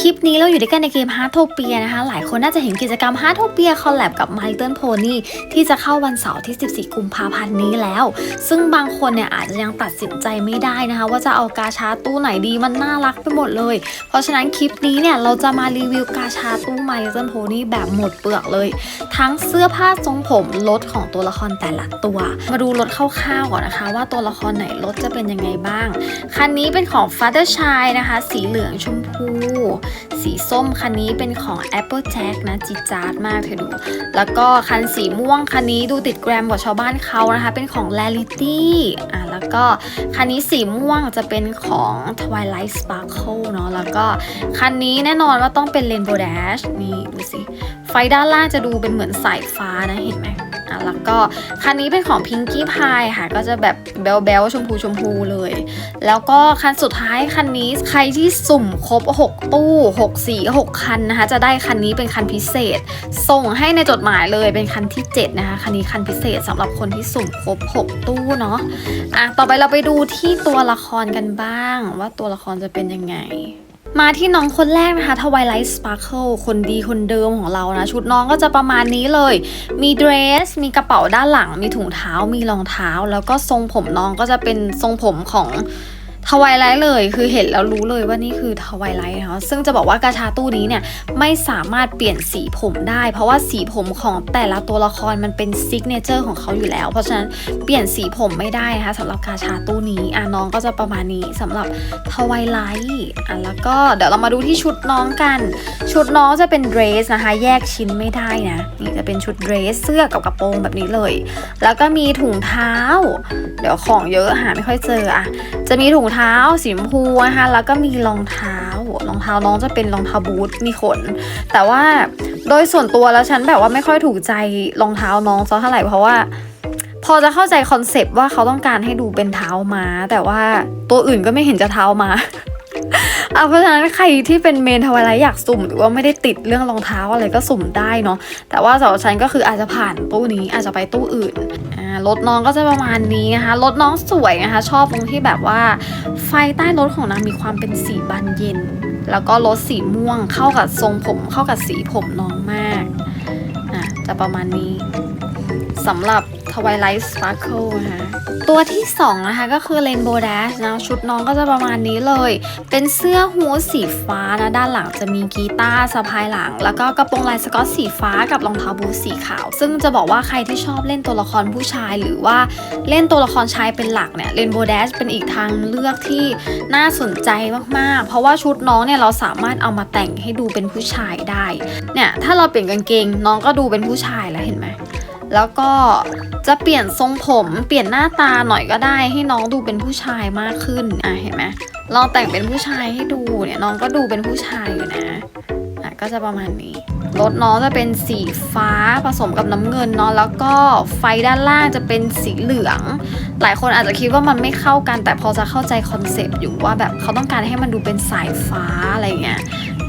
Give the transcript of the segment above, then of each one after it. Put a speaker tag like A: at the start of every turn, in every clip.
A: คลิปนี้เราอยู่ด้วยกันในเกม Heartopia นะคะ หลายคนน่าจะเห็นกิจกรรม Heartopia Collab กับ My Little Pony ที่จะเข้าวันเสาร์ที่ 14 กุมภาพันธ์นี้แล้ว ซึ่งบางคนเนี่ยอาจจะยังตัดสินใจไม่ได้นะคะ ว่าจะเอากาชาตู้ไหนดีมันน่ารักไปหมดเลย เพราะฉะนั้นคลิปนี้เนี่ยเราจะมารีวิวกาชาตู้ My Little Pony แบบหมดเปลือกเลย ทั้งเสื้อผ้าทรงผมรถของตัวละครแต่ละตัว มาดูรถคร่าวๆก่อนนะคะ ว่าตัวละครไหนรถจะเป็นยังไงบ้าง คันนี้เป็นของ Father c h i นะคะ สีเหลืองชมพูสีส้มคันนี้เป็นของ Apple Jack นะจิจาร์ดมากเธอดู แล้วก็คันสีม่วงคันนี้ดูติดแกรมกว่าชาวบ้านเขานะคะ เป็นของ Rarity อะแล้วก็คันนี้สีม่วงจะเป็นของ Twilight Sparkle เนาะแล้วก็คันนี้แน่นอนว่าต้องเป็น Rainbow Dash นี่ดูสิ ไฟด้านล่างจะดูเป็นเหมือนสายฟ้านะเห็นไหม แล้วก็คันนี้เป็นของ Pinky Pie ค่ะ ก็จะแบบเบลเบลชมพูชมพูเลย แล้วก็คันสุดท้ายคันนี้ใครที่สุ่มครบ 6 ตู้ 6 สี 6 คันนะคะ จะได้คันนี้เป็นคันพิเศษ ส่งให้ในจดหมายเลยเป็นคันที่ 7 นะคะ คันนี้คันพิเศษสำหรับคนที่สุ่มครบ 6 ตู้เนาะอะต่อไปเราไปดูที่ตัวละครกันบ้าง ว่าตัวละครจะเป็นยังไง มาที่น้องคนแรกนะคะทวายไลท์สปาร์เคิลคนดีคนเดิมของเรานะ ชุดน้องก็จะประมาณนี้เลย มีเดรส มีกระเป๋าด้านหลัง มีถุงเท้า มีรองเท้า แล้วก็ทรงผมน้องก็จะเป็นทรงผมของ ทวายไลท์เลยคือเห็นแล้วรู้เลยว่านี่คือทวายไลท์นะคะซึ่งจะบอกว่ากาชาตู้นี้เนี่ยไม่สามารถเปลี่ยนสีผมได้ เพราะว่าสีผมของแต่ละตัวละครมันเป็นซิกเนเจอร์ของเขาอยู่แล้ว เพราะฉะนั้นเปลี่ยนสีผมไม่ได้นะคะสำหรับกาชาตู้นี้อะน้องก็จะประมาณนี้สำหรับทวายไลท์อะแล้วก็เดี๋ยวเรามาดูที่ชุดน้องกัน ชุดน้องจะเป็นเดรสนะคะ แยกชิ้นไม่ได้นะนี่จะเป็นชุดเดรสเสื้อกับกระโปรงแบบนี้เลย แล้วก็มีถุงเท้า เดี๋ยวของเยอะหาไม่ค่อยเจออะจะมีถุงเท้าสีชมพูนะคะแล้วก็มีรองเท้ารองเท้าน้องจะเป็นรองเท้าบูทมีขน แต่ว่าโดยส่วนตัวแล้วฉันแบบว่าไม่ค่อยถูกใจรองเท้าน้องซะเท่าไหร่เพราะว่า พอจะเข้าใจคอนเซปต์ว่าเขาต้องการให้ดูเป็นเท้าม้า แต่ว่าตัวอื่นก็ไม่เห็นจะเท้าม้า อะเพราะฉะนั้นใครที่เป็นเมนทวายไลท์อยากสุ่ม หรือว่าไม่ได้ติดเรื่องรองเท้าอะไรก็สุ่มได้เนาะแต่ว่าสำหรับฉันก็คืออาจจะผ่านตู้นี้อาจจะไปตู้อื่นอ่ารถน้องก็จะประมาณนี้นะคะรถน้องสวยนะคะ ชอบตรงที่แบบว่า ไฟใต้รถของนางมีความเป็นสีบานเย็น แล้วก็รถสีม่วงเข้ากับทรงผมเข้ากับสีผมน้องมากอะจะประมาณนี้ สำหรับ Twilight Sparkle นะคะตัวที่ 2 นะคะก็คือ Rainbow Dash นะชุดน้องก็จะประมาณนี้เลย เป็นเสื้อฮูดสีฟ้านะ ด้านหลังจะมีกีตาร์สะพายหลัง แล้วก็กระโปรงลายสกอตสีฟ้ากับรองเท้าบูทสีขาว ซึ่งจะบอกว่าใครที่ชอบเล่นตัวละครผู้ชาย หรือว่าเล่นตัวละครชายเป็นหลักเนี่ย Rainbow Dash เป็นอีกทางเลือกที่น่าสนใจมากๆ เพราะว่าชุดน้องเนี่ยเราสามารถเอามาแต่งให้ดูเป็นผู้ชายได้เนี่ยถ้าเราเปลี่ยนกางเกงน้องก็ดูเป็นผู้ชายแล้วเห็นไหม แล้วก็จะเปลี่ยนทรงผมเปลี่ยนหน้าตาหน่อยก็ได้ให้น้องดูเป็นผู้ชายมากขึ้นอะเห็นไหมลองแต่งเป็นผู้ชายให้ดูเนี่ยน้องก็ดูเป็นผู้ชายอยู่นะอะก็จะประมาณนี้รถน้องจะเป็นสีฟ้าผสมกับน้ำเงินเนาะแล้วก็ไฟด้านล่างจะเป็นสีเหลือง หลายคนอาจจะคิดว่ามันไม่เข้ากัน แต่พอจะเข้าใจคอนเซปต์อยู่ว่าแบบเขาต้องการให้มันดูเป็นสายฟ้าอะไรเงี้ย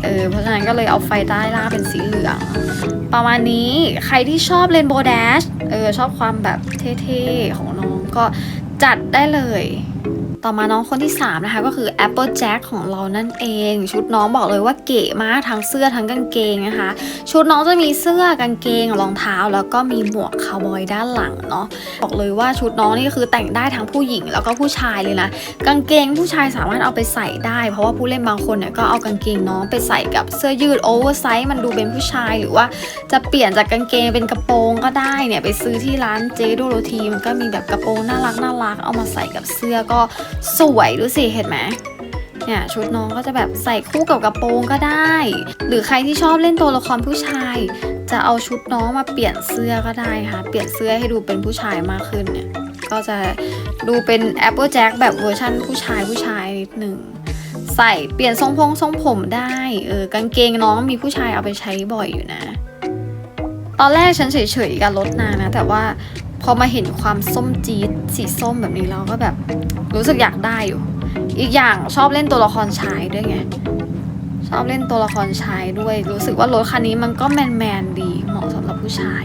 A: เออเพราะฉะนั้นก็เลยเอาไฟใต้ล่างเป็นสีเหลือง ประมาณนี้ใครที่ชอบเรนโบว์ Dash เออชอบความแบบเท่ๆของน้องก็จัดได้เลย ต่อมาน้องคนที่ 3 นะคะ ก็คือ Apple Jack ของเรานั่นเอง ชุดน้องบอกเลยว่าเก๋มากทั้งเสื้อทั้งกางเกงนะคะ ชุดน้องจะมีเสื้อกางเกงรองเท้า แล้วก็มีหมวกคาวบอยด้านหลังเนาะบอกเลยว่าชุดน้องนี่คือแต่งได้ทั้งผู้หญิงแล้วก็ผู้ชายเลยนะกางเกงผู้ชายสามารถเอาไปใส่ได้ เพราะว่าผู้เล่นบางคนเนี่ยก็เอากางเกงน้องไปใส่กับเสื้อยืดโอเวอร์ไซส์มันดูเป็นผู้ชายหรือว่าจะเปลี่ยนจากกางเกงเป็นกระโปรงก็ได้เนี่ยไปซื้อที่ร้านเจโดโรทีมันก็มีแบบกระโปรงน่ารักน่ารักเอามาใส่กับเสื้อก็สวยดูสิเห็นไหมเนี่ยชุดน้องก็จะแบบใส่คู่กับกระโปรงก็ได้ หรือใครที่ชอบเล่นตัวละครผู้ชาย จะเอาชุดน้องมาเปลี่ยนเสื้อก็ได้ค่ะ เปลี่ยนเสื้อให้ดูเป็นผู้ชายมากขึ้นเนี่ยก็จะดูเป็น Apple Jack แบบเวอร์ชั่นผู้ชายผู้ชายนิดหนึ่งใส่เปลี่ยนทรงพงทรงผมได้เออกางเกงน้องมีผู้ชายเอาไปใช้บ่อยอยู่นะ ตอนแรกฉันเฉยๆกับรถนานะ แต่ว่า พอมาเห็นความส้มจี๊ดสีส้มแบบนี้เราก็แบบรู้สึกอยากได้อยู่ อีกอย่างชอบเล่นตัวละครชายด้วยไง ชอบเล่นตัวละครชายด้วย รู้สึกว่ารถคันนี้มันก็แมนแมนดีเหมาะสำหรับผู้ชาย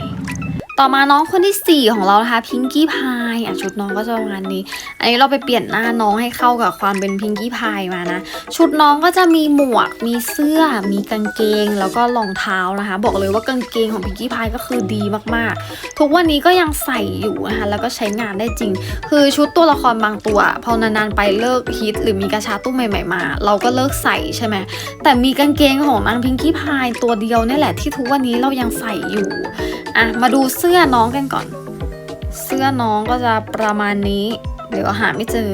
A: ต่อมาน้องคนที่ 4 ของเรานะคะพิงกี้พายอะชุดน้องก็จะประมาณนี้ อันนี้เราไปเปลี่ยนหน้าน้องให้เข้ากับความเป็นพิงกี้พายมานะ ชุดน้องก็จะมีหมวก มีเสื้อ มีกางเกง แล้วก็รองเท้านะคะ บอกเลยว่ากางเกงของพิงกี้พายก็คือดีมากๆ ทุกวันนี้ก็ยังใส่อยู่นะคะแล้วก็ใช้งานได้จริง คือชุดตัวละครบางตัว พอนานๆไปเลิกฮิตหรือมีกระชาตุ้มใหม่ๆมา เราก็เลิกใส่ใช่ไหมแต่มีกางเกงของนางพิงกี้พายตัวเดียวนี่แหละที่ทุกวันนี้เรายังใส่อยู่อะมาดูเสื้อื้อน้องกันก่อน เสื้อน้องก็จะประมาณนี้ เดี๋ยวหาไม่เจอ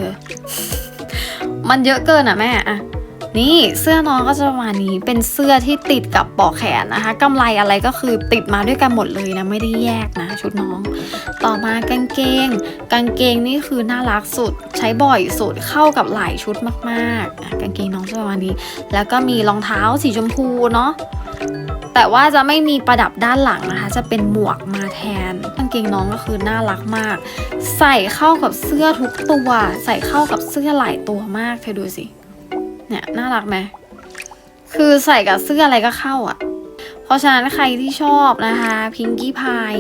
A: มันเยอะเกินอะแม่อะนี่เสื้อน้องก็จะประมาณนี้เป็นเสื้อที่ติดกับปอกแขนนะคะกำไรอะไรก็คือติดมาด้วยกันหมดเลยนะไม่ได้แยกนะชุดน้อง ต่อมากางเกง กางเกงนี่คือน่ารักสุด ใช้บ่อยสุดเข้ากับหลายชุดมากๆกางเกงน้องจะประมาณนี้ แล้วก็มีรองเท้าสีชมพูเนาะ แต่ว่าจะไม่มีประดับด้านหลังนะคะ จะเป็นหมวกมาแทนกางเกงน้องก็คือน่ารักมาก ใส่เข้ากับเสื้อทุกตัว ใส่เข้ากับเสื้อหลายตัวมากเธอดูสิเนี่ยน่ารักไหมคือใส่กับเสื้ออะไรก็เข้าอะ่ะ เพราะฉะนั้นใครที่ชอบนะคะพิงกี้พาย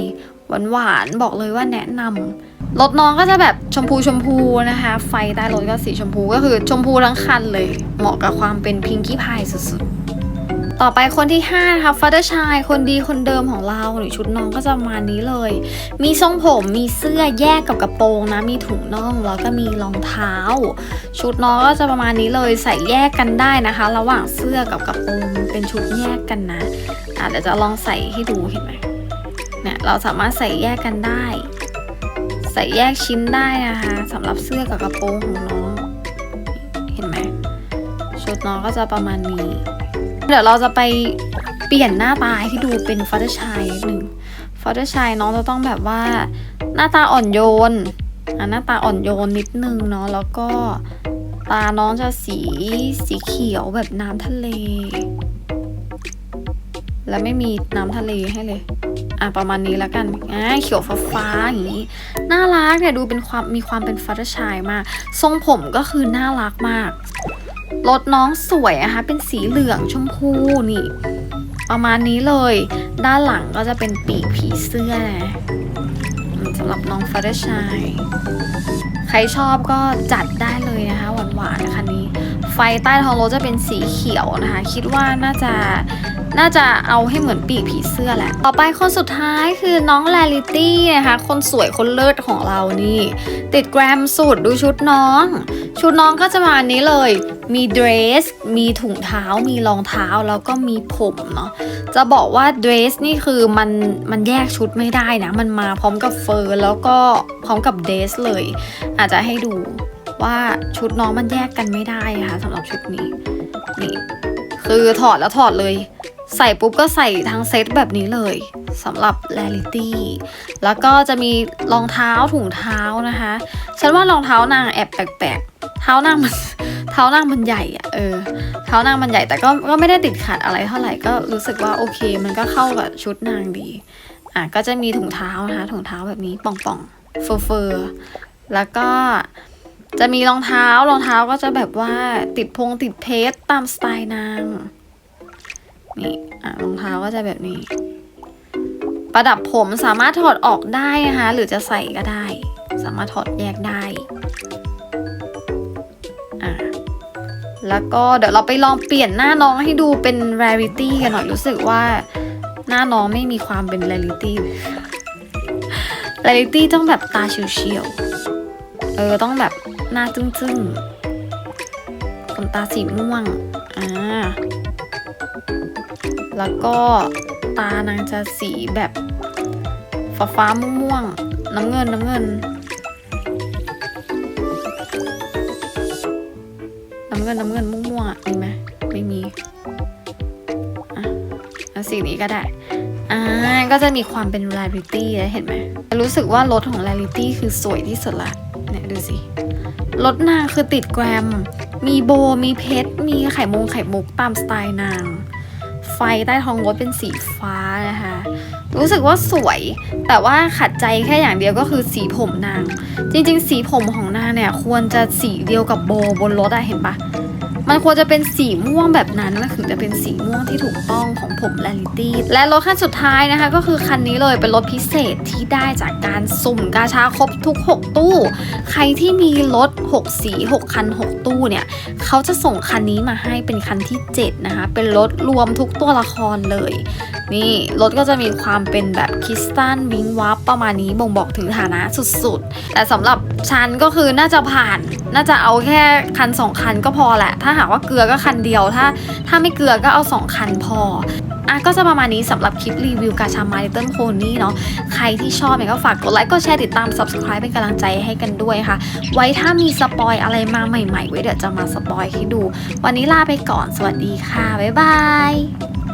A: หวานหวานบอกเลยว่าแนะนำรถน้องก็จะแบบชมพูชมพูนะคะ ไฟใต้รถก็สีชมพูก็คือชมพูทั้งคันเลย เหมาะกับความเป็นพิงกี้พายสุดๆ ต่อไปคนที่5นะคะฟัตเตอร์ชายคนดีคนเดิมของเราหรือชุดน้องก็จะประมาณนี้เลย มีทรงผมมีเสื้อแยกกับกระโปรงนะ มีถุงน่องแล้วก็มีรองเท้า ชุดน้องก็จะประมาณนี้เลยใส่แยกกันได้นะคะ ระหว่างเสื้อกับกระโปรงเป็นชุดแยกกันนะอะเดี๋ยวจะลองใส่ให้ดูเห็นไหมเนี่ยเราสามารถใส่แยกกันได้ ใส่แยกชิ้นได้นะคะสำหรับเสื้อกับกระโปรงของน้อง เห็นไหมชุดน้องก็จะประมาณนี้ เดี๋ยวเราจะไปเปลี่ยนหน้าตาให้ดูเป็นฟัตเตอร์ชายนิดหนึ่งฟัตเตอร์ชายน้องจะต้องแบบว่าหน้าตาอ่อนโยนอะหน้าตาอ่อนโยนนิดนึงเนาะแล้วก็ตาน้องจะสีสีเขียวแบบน้ำทะเล แล้วไม่มีน้ำทะเลให้เลย อะประมาณนี้แล้วกันอ่าเขียวฟ้าฟ้าๆอย่างนี้น่ารักเนี่ยดูเป็นความมีความเป็นฟัตเตอร์ชายมาก ทรงผมก็คือน่ารักมาก รถน้องสวยนะคะเป็นสีเหลืองชมพูนี่ ประมาณนี้เลย ด้านหลังก็จะเป็นปีกผีเสื้อนะสำหรับน้องฟัตเตอร์ชายใครชอบก็จัดได้เลยนะคะหวานๆนะคะนี้ ไฟใต้ท้องรถจะเป็นสีเขียวนะคะ คิดว่าน่าจะ น่าจะเอาให้เหมือนปีกผีเสื้อแหละ ต่อไปคนสุดท้ายคือน้องแลลิตี้นะคะ คนสวยคนเลิศของเรานี่ ติดแกรมสุดดูชุดน้อง ชุดน้องก็จะมาอันนี้เลย มีเดรส มีถุงเท้า มีรองเท้าแล้วก็มีผมเนาะ จะบอกว่าเดรสนี่คือมันมันแยกชุดไม่ได้นะ มันมาพร้อมกับเฟอร์แล้วก็พร้อมกับเดรสเลย อาจจะให้ดูว่าชุดน้องมันแยกกันไม่ได้ค่ะสำหรับชุดนี้ นี่ คือถอดแล้วถอดเลย ใส่ปุ๊บก็ใส่ทั้งเซตแบบนี้เลยสำหรับ r a r i t y แล้วก็จะมีรองเท้าถุงเท้านะคะ ฉันว่ารองเท้านางแอบแปลกๆเท้านางมันเท้านางมันใหญ่อะเออเท้านางมันใหญ่แต่ก็ก็ไม่ได้ติดขัดอะไรเท่าไหร่ก็รู้สึกว่าโอเค มันก็เข้ากับชุดนางดีอะก็จะมีถุงเท้านะคะถุงเท้าแบบนี้ป่องๆเฟอร์เฟอร์แล้วก็จะมีรองเท้ารองเท้าก็จะแบบว่าติดพงติดเพชรตามสไตล์นาง นี่อะรองเท้าก็จะแบบนี้ ประดับผมสามารถถอดออกได้นะคะ หรือจะใส่ก็ได้ สามารถถอดแยกได้อะแล้วก็เดี๋ยวเราไปลองเปลี่ยนหน้าน้องให้ดูเป็น rarity กันหน่อยรู้สึกว่า หน้าน้องไม่มีความเป็น rarity rarity ต้องแบบตาเฉียวๆเออต้องแบบหน้าจึ้งๆขนตาสีม่วง อ่า แล้วก็ตานางจะสีแบบฟ้าฟ้าๆม่วงๆน้ำเงินน้ำเงิน น้ำเงินน้ำเงินม่วงๆอะมีไหมไม่มีอะเอาสีนี้ก็ได้อ่าก็จะมีความเป็น rarity นะเห็นไหมรู้สึกว่ารถของ rarity คือสวยที่สุดละเนี่ยดูสิรถนางคือติดแกรม มีโบมีเพชรมีไข่มงไข่มุกตามสไตล์นาง ไฟใต้ท้องรถเป็นสีฟ้านะคะ รู้สึกว่าสวย แต่ว่าขัดใจแค่อย่างเดียวก็คือสีผมนาง จริงๆ สีผมของนางเนี่ยควรจะสีเดียวกับโบบนรถอะเห็นปะ มันควรจะเป็นสีม่วงแบบนั้นมันถึงจะเป็นสีม่วงที่ถูกต้องของผมแลลิตี้และรถคันสุดท้ายนะคะ ก็คือคันนี้เลยเป็นรถพิเศษที่ได้จากการสุ่มกาชาครบทุก 6 ตู้ ใครที่มีรถ 6 สี 6 คัน 6 ตู้เนี่ยเขาจะส่งคันนี้มาให้เป็นคันที่ 7 นะคะ เป็นรถรวมทุกตัวละครเลย นี่รถก็จะมีความเป็นแบบคริสตัลวิงวับประมาณนี้บ่งบอกถึงฐานะสุดๆ แต่สำหรับฉันก็คือน่าจะผ่าน น่าจะเอาแค่คัน 2 คันก็พอแหละ ถ้าหากว่าเกลือก็คันเดียว ถ้า ถ้าไม่เกลือก็เอา 2 คันพออะก็จะประมาณนี้สำหรับคลิปรีวิวกาชามาลิตเติ้ลโพนี่เนาะใครที่ชอบเนี่ยก็ฝากกดไลค์กดแชร์ติดตาม subscribe เป็นกำลังใจให้กันด้วยค่ะ ไว้ถ้ามีสปอยอะไรมาใหม่ๆ ไว้เดี๋ยวจะมาสปอยให้ดู วันนี้ลาไปก่อนสวัสดีค่ะ บ๊ายบาย